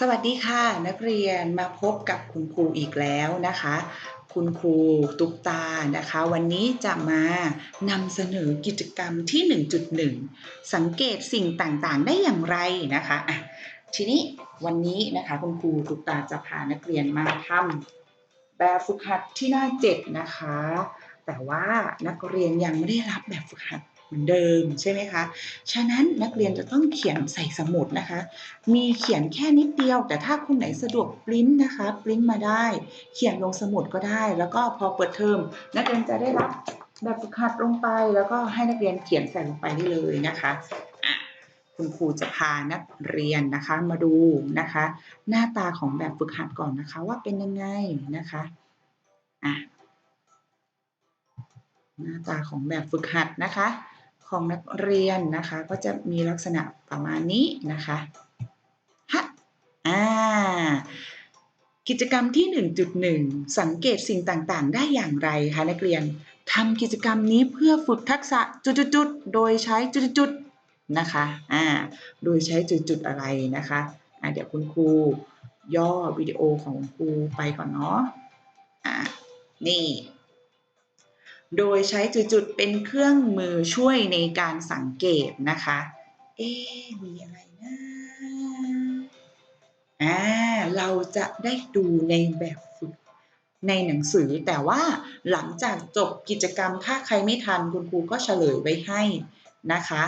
สวัสดีค่ะ นักเรียนมาพบกับคุณครูอีกแล้วนะคะ คุณครูตุ๊กตานะคะ วันนี้จะมานำเสนอกิจกรรมที่ 1.1 สังเกตสิ่งต่างๆ ได้อย่างไรนะคะะทีนี้วันนี้นะคะคุณครูตุ๊กตาจะพานักเรียนมาทำแบบฝึกหัดที่หน้า 7 นะคะ แต่ว่านักเรียนยังไม่ได้รับแบบฝึกหัด เหมือนเดิมใช่ไหมคะ ฉะนั้นนักเรียนจะต้องเขียนใส่สมุดนะคะ มีเขียนแค่นิดเดียว แต่ถ้าคนไหนสะดวกปริ้นนะคะปริ้นมาได้ เขียนลงสมุดก็ได้ แล้วก็พอเปิดเทอมนักเรียนจะได้รับแบบฝึกหัดลงไป แล้วก็ให้นักเรียนเขียนใส่ลงไปได้เลยนะคะคุณครูจะพานักเรียนนะคะมาดูนะคะ หน้าตาของแบบฝึกหัดก่อนนะคะว่าเป็นยังไงนะคะอะหน้าตาของแบบฝึกหัดนะคะ ของนักเรียนนะคะ ก็จะมีลักษณะประมาณนี้นะคะฮะอ่ากิจกรรมที่ 1.1 สังเกตสิ่งต่างๆ ได้อย่างไรคะนักเรียนทำกิจกรรมนี้เพื่อฝึกทักษะจุดๆโดยใช้จุดๆนะคะอ่าโดยใช้จุดๆอะไรนะคะอ่าเดี๋ยวคุณครูย่อวิดีโอของครูไปก่อนเนาะอ่านี่ โดยใช้จุดๆเป็นเครื่องมือช่วยในการสังเกตนะคะ เอ๊มีอะไรนะอ่าเราจะได้ดูในแบบฝึกในหนังสือแต่ว่าหลังจากจบกิจกรรมถ้าใครไม่ทันคุณครูก็เฉลยไว้ให้นะคะ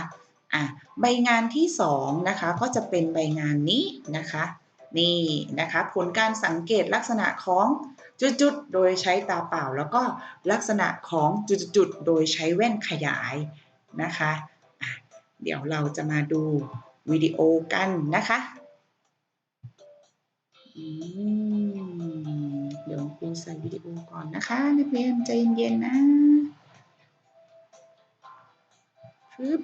อะใบงานที่สองนะคะก็จะเป็นใบงานนี้นะคะ นี่นะคะ ผลการสังเกตลักษณะของ จุดๆ โดยใช้ตาเปล่า แล้วก็ลักษณะของจุดๆ โดยใช้แว่นขยายนะคะะเดี๋ยวเราจะมาดูวิดีโอกันนะคะเดี๋ยวครูใส่วิดีโอก่อนนะคะนักเรียนใจเย็นๆนะฟึบ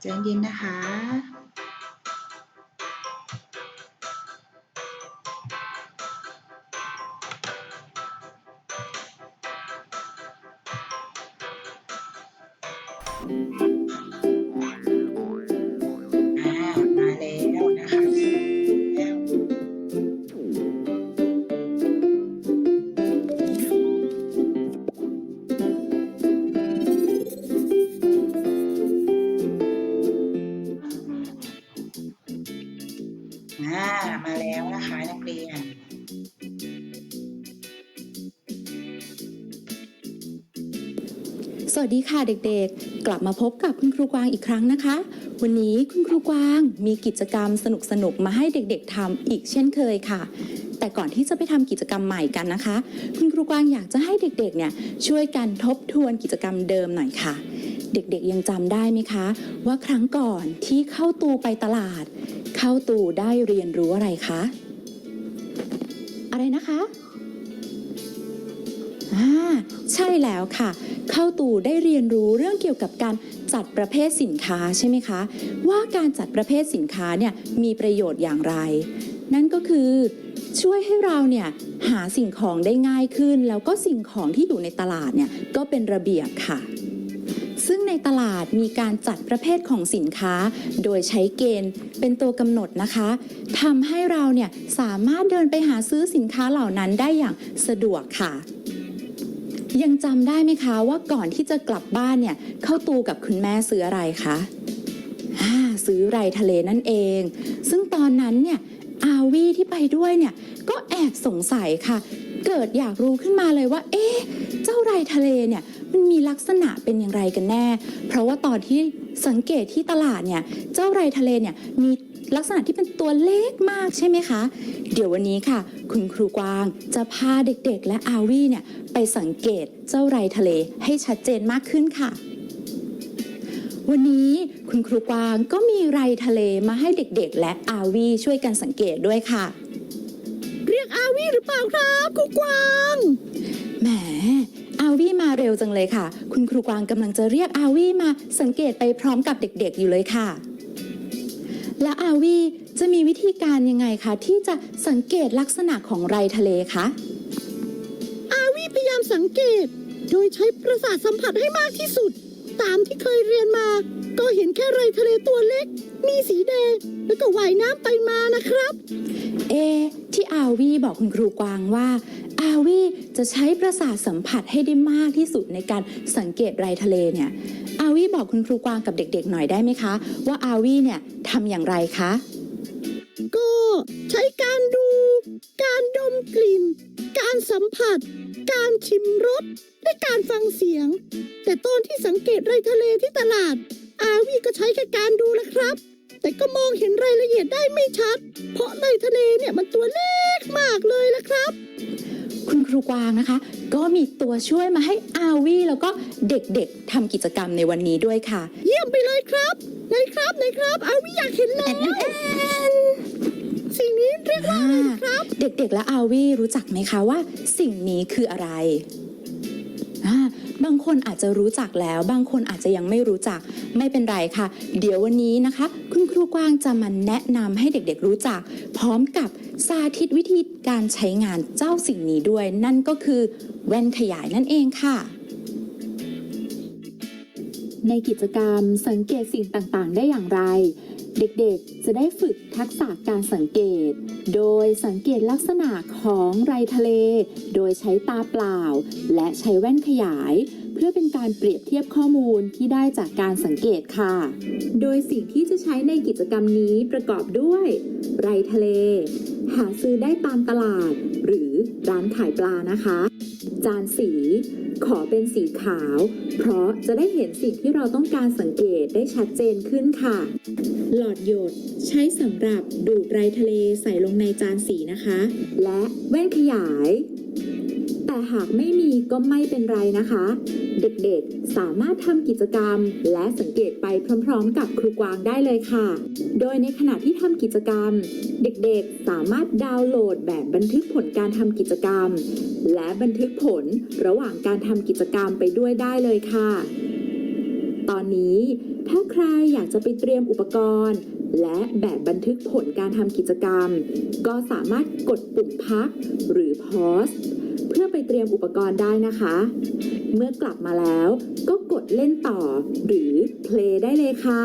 ใจเย็นนะคะ วัสดีค่ะเด็กๆ กลับมาพบกับคุณครูกวางอีกครั้งนะคะ วันนี้คุณครูกวางมีกิจกรรมสนุกๆ มาให้เด็กๆทำอีกเช่นเคยค่ะ แต่ก่อนที่จะไปทำกิจกรรมใหม่กันนะคะ คุณครูกวางอยากจะให้เด็กๆ เนี่ยช่วยกันทบทวนกิจกรรมเดิมหน่อยค่ะ เด็กๆ ยังจำได้ไหมคะ ว่าครั้งก่อนที่เข้าตูไปตลาด เข้าตูได้เรียนรู้อะไรคะ อะไรนะคะ อ่าใช่แล้วค่ะ เข้าตู่ได้เรียนรู้เรื่องเกี่ยวกับการจัดประเภทสินค้าใช่ไหมคะ ว่าการจัดประเภทสินค้าเนี่ยมีประโยชน์อย่างไร นั่นก็คือช่วยให้เราเนี่ยหาสิ่งของได้ง่ายขึ้น แล้วก็สิ่งของที่อยู่ในตลาดเนี่ยก็เป็นระเบียบค่ะ ซึ่งในตลาดมีการจัดประเภทของสินค้า โดยใช้เกณฑ์เป็นตัวกำหนดนะคะทำให้เราเนี่ยสามารถเดินไปหาซื้อสินค้าเหล่านั้นได้อย่างสะดวกค่ะ ยังจำได้ไหมคะว่าก่อนที่จะกลับบ้านเนี่ยเข้าตูกับคุณแม่ซื้ออะไรคะซื้อไรทะเลนั่นเอง ซึ่งตอนนั้นเนี่ยอาวีที่ไปด้วยเนี่ยก็แอบสงสัยค่ะ เกิดอยากรู้ขึ้นมาเลยว่า เอ๊ะ เจ้าไรทะเลเนี่ยมันมีลักษณะเป็นอย่างไรกันแน่ เพราะว่าตอนที่สังเกตที่ตลาดเนี่ยเจ้าไรทะเลเนี่ยมี ลักษณะที่เป็นตัวเล็กมากใช่ไหมคะ เดี๋ยววันนี้ค่ะ คุณครูกวางจะพาเด็กๆ และอาวี่เนี่ยไปสังเกตเจ้าไรทะเลให้ชัดเจนมากขึ้นค่ะ วันนี้คุณครูกวางก็มีไรทะเลมาให้เด็กๆ และอาวี่ช่วยกันสังเกตด้วยค่ะ เรียกอาวี่หรือเปล่าครับครูกวางแหมอาวี่มาเร็วจังเลยค่ะ คุณครูกวางกำลังจะเรียกอาวี่มาสังเกตไปพร้อมกับเด็กๆ อยู่เลยค่ะ แล้วอาวีจะมีวิธีการยังไงคะที่จะสังเกตลักษณะของไรทะเลคะ อาวีพยายามสังเกต โดยใช้ประสาทสัมผัสให้มากที่สุด ตามที่เคยเรียนมา ก็เห็นแค่ไรทะเลตัวเล็ก มีสีแดง แล้วก็ว่ายน้ำไปมานะครับ เอะที่อาวีบอกคุณครูกวางว่า อาวีจะใช้ประสาทสัมผัสให้ได้มากที่สุดในการสังเกตไรทะเลเนี่ยอาวีบอกคุณครูกวางกับเด็กๆหน่อยได้ไหมคะ ว่าอาวีเนี่ยทำอย่างไรคะ ก็ใช้การดู การดมกลิ่น การสัมผัส การชิมรสและการฟังเสียง แต่ตอนที่สังเกตไรทะเลที่ตลาด อาวีก็ใช้แค่การดูละครับ แต่ก็มองเห็นรายละเอียดได้ไม่ชัด เพราะไรทะเลเนี่ยมันตัวเล็กมากเลยละครับ คุณครูกวางนะคะ ก็มีตัวช่วยมาให้อาวีแล้วก็เด็กๆทำกิจกรรมในวันนี้ด้วยค่ะ เยี่ยมไปเลยครับไหนครับไหนครับ อาวีอยากเห็นแล้วสิ่งนี้เรียกว่าอะไรครับ เด็กๆและอาวีรู้จักไหมคะว่า สิ่งนี้คืออะไรอ่า บางคนอาจจะรู้จักแล้ว บางคนอาจจะยังไม่รู้จักไม่เป็นไรค่ะ เดี๋ยววันนี้นะคะ คุณครูกวางจะมาแนะนำให้เด็กๆรู้จัก พร้อมกับสาธิตวิธีการใช้งานเจ้าสิ่งนี้ด้วย นั่นก็คือแว่นขยายนั่นเองค่ะ ในกิจกรรมสังเกตสิ่งต่างๆ ได้อย่างไร เด็กๆ จะได้ฝึกทักษะการสังเกต โดยสังเกตลักษณะของไรทะเล โดยใช้ตาเปล่า และใช้แว่นขยาย พื่อเป็นการเปรียบเทียบข้อมูลที่ได้จากการสังเกตค่ะ โดยสิ่งที่จะใช้ในกิจกรรมนี้ประกอบด้วย ไรทะเล หาซื้อได้ตามตลาด หรือร้านขายปลานะคะ จานสี ขอเป็นสีขาว เพราะจะได้เห็นสิ่งที่เราต้องการสังเกตได้ชัดเจนขึ้นค่ะ หลอดหยดใช้สำหรับดูดไรทะเลใส่ลงในจานสีนะคะ และแว่นขยาย แต่หากไม่มีก็ไม่เป็นไรนะคะ เด็กๆ สามารถทำกิจกรรม และสังเกตไปพร้อมๆ กับครูกวางได้เลยค่ะ โดยในขณะที่ทำกิจกรรม เด็กๆ สามารถดาวน์โหลดแบบบันทึกผลการทำกิจกรรม และบันทึกผลระหว่างการทำกิจกรรมไปด้วยได้เลยค่ะ ตอนนี้ถ้าใครอยากจะไปเตรียมอุปกรณ์ และแบบบันทึกผลการทำกิจกรรม ก็สามารถกดปุ่มพักหรือ pause เพื่อไปเตรียมอุปกรณ์ได้นะคะ เมื่อกลับมาแล้ว ก็กดเล่นต่อ หรือ play ได้เลยค่ะ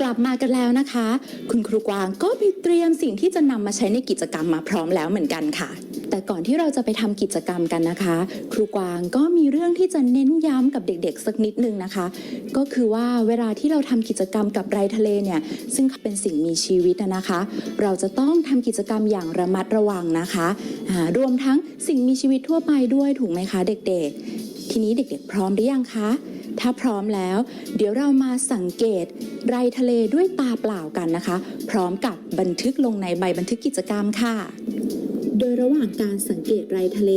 กลับมากันแล้วนะคะ คุณครูกวางก็ไปเตรียมสิ่งที่จะนำมาใช้ในกิจกรรมมาพร้อมแล้วเหมือนกันค่ะ แต่ก่อนที่เราจะไปทำกิจกรรมกันนะคะ ครูกวางก็มีเรื่องที่จะเน้นย้ำกับเด็กๆ สักนิดนึงนะคะ ก็คือว่าเวลาที่เราทำกิจกรรมกับไรทะเลเนี่ย ซึ่งเป็นสิ่งมีชีวิตนะคะ เราจะต้องทำกิจกรรมอย่างระมัดระวังนะคะอ่ารวมทั้งสิ่งมีชีวิตทั่วไปด้วยถูกไหมคะ เด็กๆ ทีนี้เด็ก ๆ พร้อมหรือยังคะถ้าพร้อมแล้ว เดี๋ยวเรามาสังเกตไรทะเลด้วยตาเปล่ากันนะคะ พร้อมกับบันทึกลงในใบบันทึกกิจกรรมค่ะ โดยระหว่างการสังเกตไรทะเล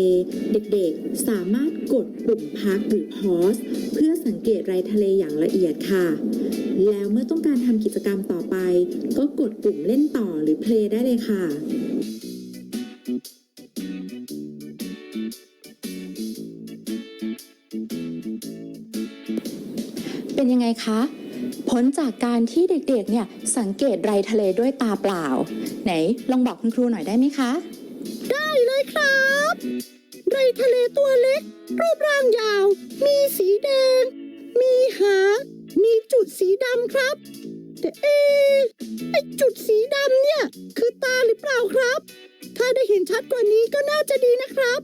เด็กๆ สามารถกดปุ่มพักหรือ pause เพื่อสังเกตไรทะเลอย่างละเอียดค่ะ แล้วเมื่อต้องการทำกิจกรรมต่อไป ก็กดปุ่มเล่นต่อหรือ play ได้เลยค่ะเป็นยังไงคะ ผลจากการที่เด็กๆ เนี่ยสังเกตไรทะเลด้วยตาเปล่า ไหนลองบอกคุณครูหน่อยได้ไหมคะ ครับไรทะเลตัวเล็ก รูปร่างยาว มีสีแดง มีหางมีจุดสีดำครับ แต่เอ๊ไอจุดสีดำเนี่ย คือตาหรือเปล่าครับ ถ้าได้เห็นชัดกว่านี้ก็น่าจะดีนะครับ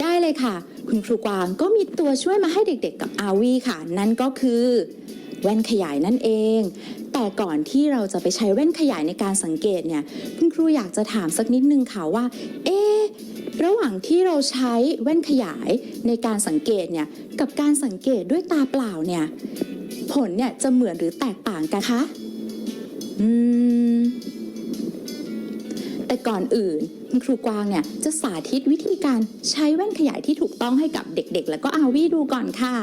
ได้เลยค่ะ คุณครูกวางก็มีตัวช่วยมาให้เด็กๆกับอาวีค่ะ นั่นก็คือ แว่นขยายนั่นเอง แต่ก่อนที่เราจะไปใช้แว่นขยายในการสังเกตเนี่ยคุณครูอยากจะถามสักนิดนึงค่ะว่า เอ๊ระหว่างที่เราใช้แว่นขยายในการสังเกตเนี่ยกับการสังเกตด้วยตาเปล่าเนี่ยผลเนี่ยจะเหมือนหรือแตกต่างกันคะอืมแต่ก่อนอื่นคุณครูกวางเนี่ยจะสาธิตวิธีการใช้แว่นขยายที่ถูกต้องให้กับเด็กๆ แล้วก็อาวีดูก่อนค่ะ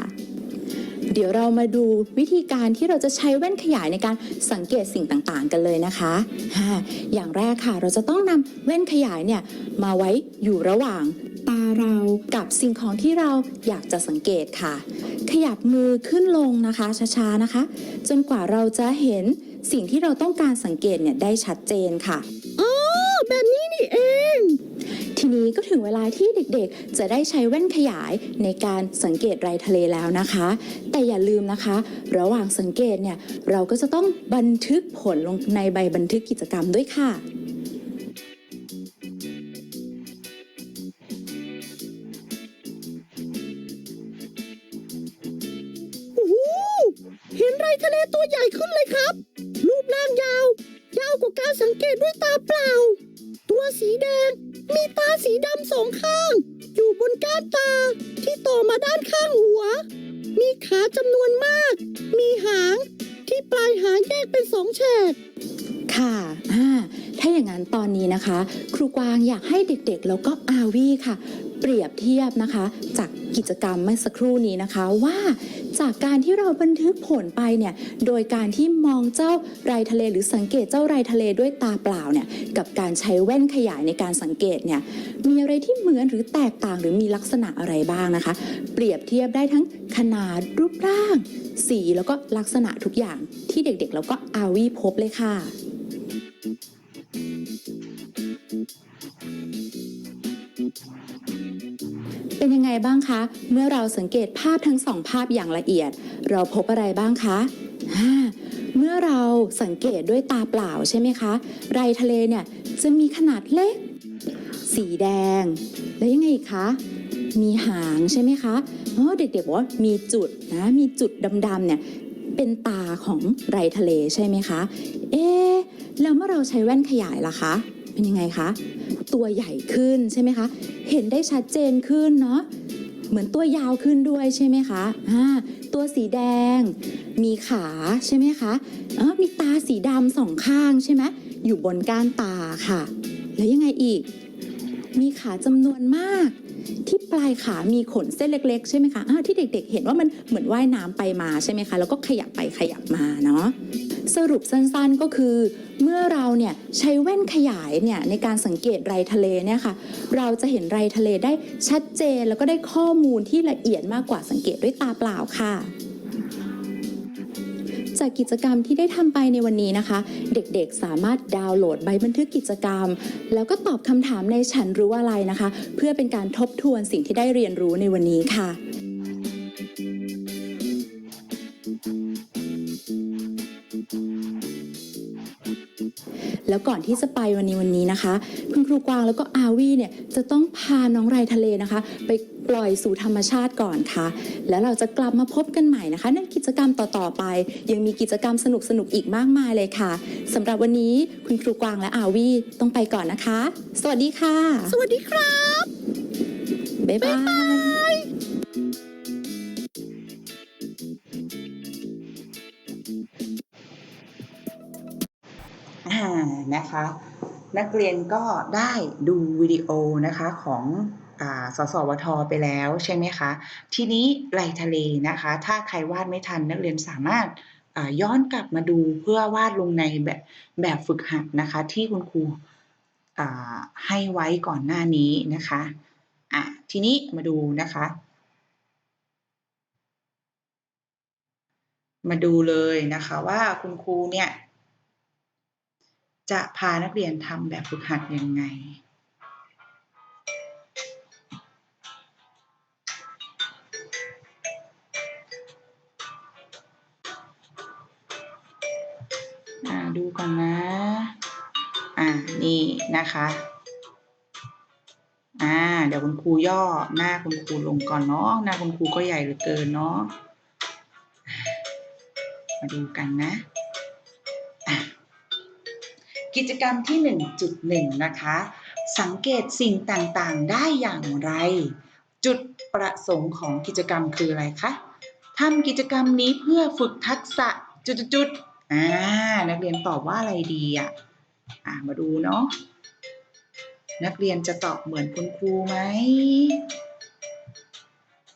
เดี๋ยวเรามาดูวิธีการที่เราจะใช้แว่นขยายในการสังเกตสิ่งต่างๆ กันเลยนะคะอ่าอย่างแรกค่ะ เราจะต้องนำแว่นขยายเนี่ยมาไว้อยู่ระหว่างตาเรากับสิ่งของที่เราอยากจะสังเกตค่ะ ขยับมือขึ้นลงนะคะช้าๆนะคะ จนกว่าเราจะเห็นสิ่งที่เราต้องการสังเกตเนี่ยได้ชัดเจนค่ะอ๋อแบบนี้นี่เอง นี้ก็ถึงเวลาที่เด็กๆ จะได้ใช้แว่นขยายในการสังเกตไรทะเลแล้วนะคะ แต่อย่าลืมนะคะ ระหว่างสังเกตเนี่ยเราก็จะต้องบันทึกผลลงในใบบันทึกกิจกรรมด้วยค่ะโอ้โหเห็นไรทะเลตัวใหญ่ขึ้นเลยครับ รูปร่างยาว ยาวกว่าการสังเกตด้วยตาเปล่า ตัวสีแดง มีตาสีดำสองข้าง อยู่บนก้านตาที่ต่อมาด้านข้างหัว มีขาจำนวนมาก มีหางที่ปลายหางแยกเป็นสองแฉกค่ะถ้าอย่างนั้นตอนนี้นะคะ ครูกวางอยากให้เด็กๆ แล้วก็อาวีค่ะ เปรียบเทียบนะคะ จากกิจกรรมเมื่อสักครู่นี้นะคะว่าจากการที่เราบันทึกผลไปเนี่ยโดยการที่มองเจ้าไรทะเลหรือสังเกตเจ้าไรทะเลด้วยตาเปล่าเนี่ยกับการใช้แว่นขยายในการสังเกตเนี่ยมีอะไรที่เหมือนหรือแตกต่างหรือมีลักษณะอะไรบ้างนะคะ เปรียบเทียบได้ทั้งขนาดรูปร่าง สีแล้วก็ลักษณะทุกอย่างที่เด็กๆ แล้วก็อาวีพบเลยค่ะ เป็นยังไงบ้างคะ เมื่อเราสังเกตภาพทั้งสองภาพอย่างละเอียด เราพบอะไรบ้างคะอ่าเมื่อเราสังเกตด้วยตาเปล่าใช่ไหมคะ ไรทะเลเนี่ยจะมีขนาดเล็ก สีแดง แล้วยังไงคะ มีหางใช่ไหมคะอ๋อเด็กๆบอกว่ามีจุดนะมีจุดดำๆเนี่ยเป็นตาของไรทะเลใช่ไหมคะ เอ๊แล้วเมื่อเราใช้แว่นขยายล่ะคะ เป็นยังไงคะ ตัวใหญ่ขึ้นใช่ไหมคะ เห็นได้ชัดเจนขึ้นเนาะเหมือนตัวยาวขึ้นด้วยใช่ไหมคะตัวสีแดง มีขาใช่ไหมคะอ๋อมีตาสีดำสองข้างใช่ไหมอยู่บนก้านตาค่ะ แล้วยังไงอีก มีขาจำนวนมาก ที่ปลายขามีขนเส้นเล็ก ๆ ใช่ไหมคะอ่าที่เด็กๆเห็นว่ามันเหมือนว่ายน้ำไปมาใช่ไหมคะ แล้วก็ขยับไปขยับมาเนาะ สรุปสั้นๆก็คือ เมื่อเราเนี่ยใช้แว่นขยายเนี่ยในการสังเกตไรทะเลเนี่ยค่ะเราจะเห็นไรทะเลได้ชัดเจนแล้วก็ได้ข้อมูลที่ละเอียดมากกว่าสังเกตด้วยตาเปล่าค่ะจากกิจกรรมที่ได้ทำไปในวันนี้นะคะ เด็กๆสามารถดาวน์โหลดใบบันทึกกิจกรรม แล้วก็ตอบคำถามในฉันรู้อะไรนะคะ เพื่อเป็นการทบทวนสิ่งที่ได้เรียนรู้ในวันนี้ค่ะ แล้วก่อนที่จะไปวันนี้วันนี้นะคะ คุณครูกวางแล้วก็อาวีเนี่ยจะต้องพาน้องไรทะเลนะคะ ไปปล่อยสู่ธรรมชาติก่อนค่ะ แล้วเราจะกลับมาพบกันใหม่นะคะ ในกิจกรรมต่อๆไป ยังมีกิจกรรมสนุกๆอีกมากมายเลยค่ะสำหรับวันนี้คุณครูกวางและอาวีต้องไปก่อนนะคะ สวัสดีค่ะ สวัสดีครับบ๊ายบาย นะคะ นักเรียนก็ได้ดูวิดีโอนะคะของอสสวทไปแล้วใช่ไหมคะ ทีนี้ไรทะเลนะคะ ถ้าใครวาดไม่ทันนักเรียนสามารถย้อนกลับมาดูเพื่อวาดลงในแบบแบบฝึกหัดนะคะ ที่คุณครูให้ไว้ก่อนหน้านี้นะคะอะทีนี้มาดูนะคะ มาดูเลยนะคะว่าคุณครูเนี่ย จะพานักเรียนทำแบบฝึกหัดยังไงอ่าดูก่อนนะ อ่า นี่นะคะ อ่า เดี๋ยวคุณครูย่อหน้าคุณครูลงก่อนเนาะ หน้าคุณครูก็ใหญ่เหลือเกินเนาะ มาดูกันนะ กิจกรรมที่ 1.1 นะคะ สังเกตสิ่งต่างๆ ได้อย่างไร จุดประสงค์ของกิจกรรมคืออะไรคะทำกิจกรรมนี้เพื่อฝึกทักษะจุดๆอ่านักเรียนตอบว่าอะไรดีอะอ่ามาดูเนาะนักเรียนจะตอบเหมือนคุณครูไหม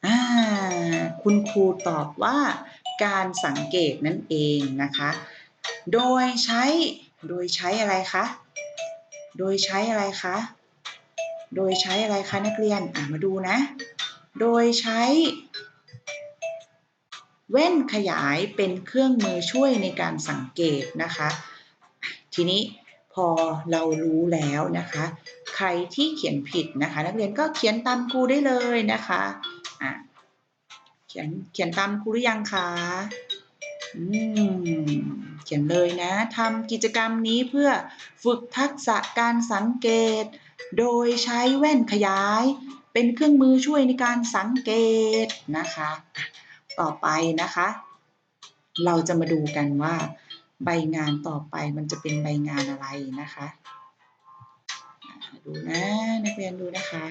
อ่าคุณครูตอบว่าการสังเกตนั่นเองนะคะ โดยใช้ โดยใช้อะไรคะ โดยใช้อะไรคะ โดยใช้อะไรคะนักเรียน อ่ามาดูนะ โดยใช้แว่นขยายเป็นเครื่องมือช่วยในการสังเกตนะคะ ทีนี้พอเรารู้แล้วนะคะ ใครที่เขียนผิดนะคะ นักเรียนก็เขียนตามครูได้เลยนะคะอะเขียนเขียนตามครูหรือยังคะอืม เขียนเลยนะทำกิจกรรมนี้เพื่อฝึกทักษะการสังเกต โดยใช้แว่นขยาย เป็นเครื่องมือช่วยในการสังเกตนะคะ ต่อไปนะคะ เราจะมาดูกันว่าใบงานต่อไปมันจะเป็นใบงานอะไรนะคะอะดูนะนักเรียนดูนะคะ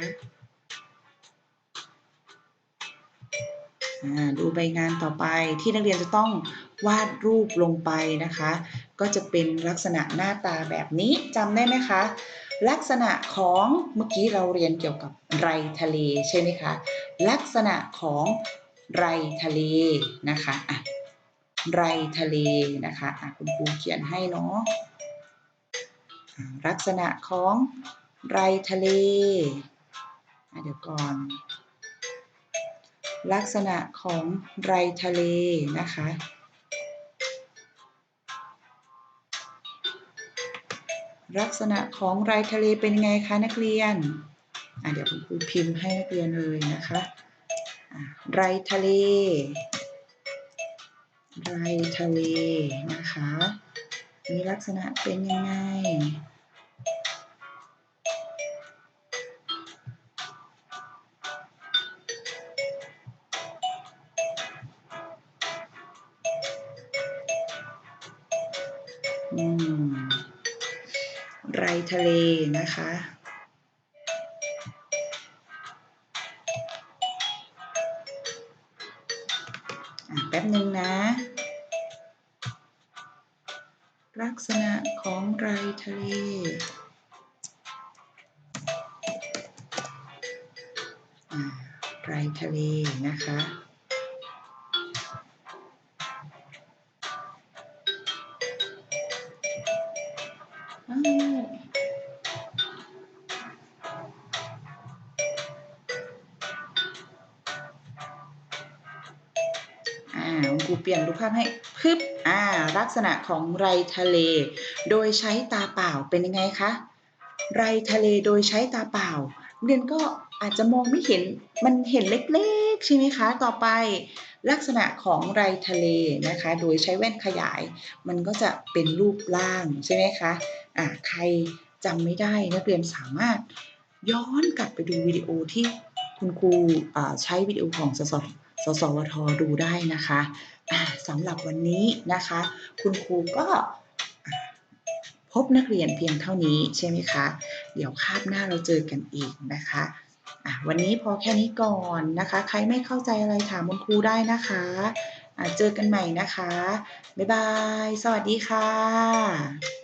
อ่าดูใบงานต่อไปที่นักเรียนจะต้อง วาดรูปลงไปนะคะ ก็จะเป็นลักษณะหน้าตาแบบนี้จำได้ไหมคะ ลักษณะของเมื่อกี้เราเรียนเกี่ยวกับไรทะเลใช่ไหมคะ ลักษณะของไรทะเลนะคะอะไรทะเลนะคะอะคุณครูเขียนให้เนาะอะลักษณะของไรทะเลเดี๋ยวก่อน ลักษณะของไรทะเลนะคะ ลักษณะของไรทะเลเป็นไงคะนักเรียนอะเดี๋ยวคุณครูพิมพ์ให้นักเรียนเลยนะคะไรทะเล ไรทะเลนะคะ มีลักษณะเป็นยังไง อืม ไรทะเลนะคะ แป๊บหนึ่งนะ ลักษณะของไรทะเลไรทะเลนะคะอ้า เปลี่ยนรูปภาพให้พึบอ่าลักษณะของไรทะเล โดยใช้ตาเปล่าเป็นยังไงคะไรทะเลโดยใช้ตาเปล่า เรียนก็อาจจะมองไม่เห็นมันเห็นเล็กๆใช่ไหมคะต่อไป ลักษณะของไรทะเลนะคะ โดยใช้แว่นขยาย มันก็จะเป็นรูปร่างใช่ไหมคะอะใครจำไม่ได้นักเรียนสามารถย้อนกลับไปดูวิดีโอที่คุณครูใช้วิดีโอของสสสสวทดูได้นะคะ สำหรับวันนี้นะคะ คุณครูก็พบนักเรียนเพียงเท่านี้ใช่ไหมคะ เดี๋ยวคาบหน้าเราเจอกันอีกนะคะวันนี้พอแค่นี้ก่อนนะคะ ใครไม่เข้าใจอะไรถามคุณครูได้นะคะะเจอกันใหม่นะคะ บ๊ายบาย สวัสดีค่ะ